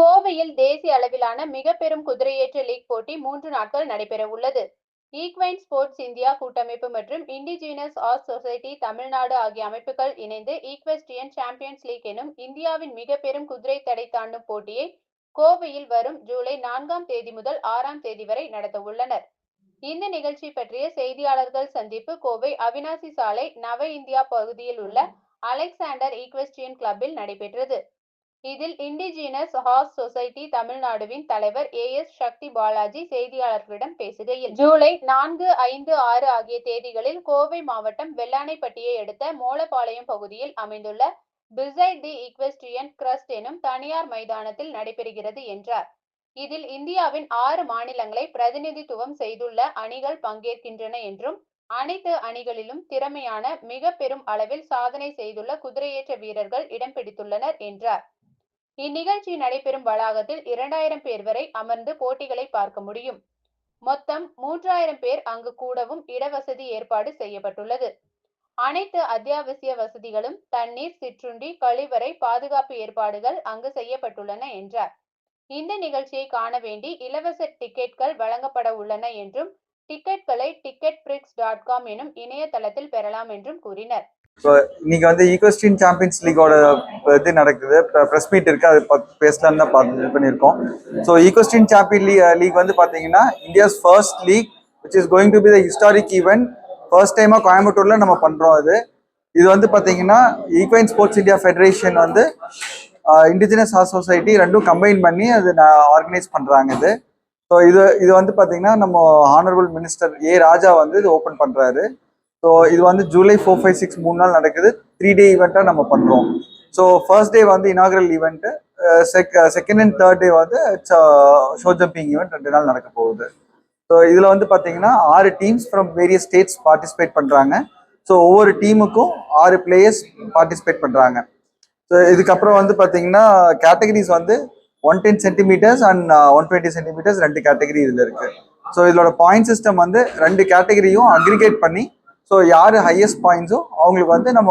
கோவையில் தேசிய அளவிலான மிக பெரும் குதிரையேற்ற லீக் போட்டி மூன்று நாட்கள் நடைபெற உள்ளது. ஈக்வைன் ஸ்போர்ட்ஸ் இந்தியா கூட்டமைப்பு மற்றும் இண்டிஜினஸ் ஆர்ட் சொசைட்டி தமிழ்நாடு ஆகிய அமைப்புகள் இணைந்து ஈக்வெஸ்டியன் சாம்பியன்ஸ் லீக் எனும் இந்தியாவின் மிக பெரும் குதிரை தடை தாண்டும் போட்டியை கோவையில் வரும் ஜூலை நான்காம் தேதி முதல் ஆறாம் தேதி வரை நடத்த உள்ளனர். இந்த நிகழ்ச்சி பற்றிய செய்தியாளர்கள் சந்திப்பு கோவை அவினாசி சாலை நவ இந்தியா பகுதியில் உள்ள அலெக்சாண்டர் ஈக்வெஸ்டியன் கிளப்பில் நடைபெற்றது. இதில் இண்டிஜினஸ் ஹார்ஸ் சொசைட்டி தமிழ்நாடுவின் தலைவர் ஏ எஸ் சக்தி பாலாஜி செய்தியாளர்களிடம் பேசுகையில் ஜூலை நான்கு ஐந்து ஆறு ஆகிய தேதிகளில் கோவை மாவட்டம் வெள்ளானைப்பட்டியை அடுத்த மோலபாளையம் பகுதியில் அமைந்துள்ள பிசைட் தி இக்வெஸ்டியன் கிரஸ்ட் எனும் தனியார் மைதானத்தில் நடைபெறுகிறது என்றார். இதில் இந்தியாவின் ஆறு மாநிலங்களை பிரதிநிதித்துவம் செய்துள்ள அணிகள் பங்கேற்கின்றன என்றும் அனைத்து அணிகளிலும் திறமையான மிக பெரும் அளவில் சாதனை செய்துள்ள குதிரையேற்ற வீரர்கள் இடம் பிடித்துள்ளனர் என்றார். இந்நிகழ்ச்சி நடைபெறும் வளாகத்தில் இரண்டாயிரம் பேர் வரை அமர்ந்து போட்டிகளை பார்க்க முடியும். மொத்தம் மூன்றாயிரம் பேர் அங்கு கூடவும் இடவசதி ஏற்பாடு செய்யப்பட்டுள்ளது. அனைத்து அத்தியாவசிய வசதிகளும் தண்ணீர் சிற்றுண்டி கழிவறை பாதுகாப்பு ஏற்பாடுகள் அங்கு செய்யப்பட்டுள்ளன என்றார். இந்த நிகழ்ச்சியை காண வேண்டி இலவச டிக்கெட்கள் வழங்கப்பட உள்ளன என்றும் டிக்கெட்களை டிக்கெட் பிரிக்ஸ் டாட் காம் எனும் இணையதளத்தில் பெறலாம் என்றும் கூறினர். ஸோ இன்னைக்கு வந்து ஈகோஸ்டின் சாம்பியன்ஸ் லீகோட இது நடக்குது. ப்ரெஸ் மீட் இருக்கு. அது பத்- தான் பார்த்து இது பண்ணியிருக்கோம். So equestrian champion league league வந்து பார்த்தீங்கன்னா India's first league which is going to be the historic event first டைமாக கோயம்புத்தூர்ல நம்ம பண்ணுறோம் அது. இது வந்து பார்த்தீங்கன்னா ஈக்வைன் ஸ்போர்ட்ஸ் இந்தியா ஃபெடரேஷன் வந்து இண்டிஜினஸ் ஹார்ஸ் சொசைட்டி ரெண்டும் கம்பைன் பண்ணி அது ஆர்கனைஸ் பண்ணுறாங்க இது. ஸோ இது இது வந்து பார்த்தீங்கன்னா நம்ம ஹானரபிள் மினிஸ்டர் ஏ ராஜா வந்து இது ஓப்பன் பண்ணுறாரு ஸோ இது வந்து ஜூலை ஃபோர் ஃபைவ் சிக்ஸ் மூணு நாள் நடக்குது. த்ரீ டே ஈவெண்ட்டாக நம்ம பண்ணுறோம் ஸோ ஃபர்ஸ்ட் டே வந்து inaugural event sec second and third day வந்து ஷோ ஜம்பிங் ஈவெண்ட் ரெண்டு நாள் நடக்க போகுது. ஸோ இதில் வந்து பார்த்தீங்கன்னா ஆறு teams from various states participate பண்ணுறாங்க ஸோ ஒவ்வொரு டீமுக்கும் ஆறு பிளேயர்ஸ் பார்ட்டிசிபேட் பண்ணுறாங்க ஸோ இதுக்கப்புறம் வந்து பார்த்தீங்கன்னா கேட்டகரிஸ் வந்து one ten centimetres and one twenty centimetres ரெண்டு கேட்டகரி இதில் இருக்குது ஸோ இதோட பாயிண்ட் சிஸ்டம் வந்து ரெண்டு கேட்டகரியும் அக்ரிகேட் பண்ணி ஸோ யார் ஹையஸ்ட் பாயிண்ட்ஸோ அவங்களுக்கு வந்து நம்ம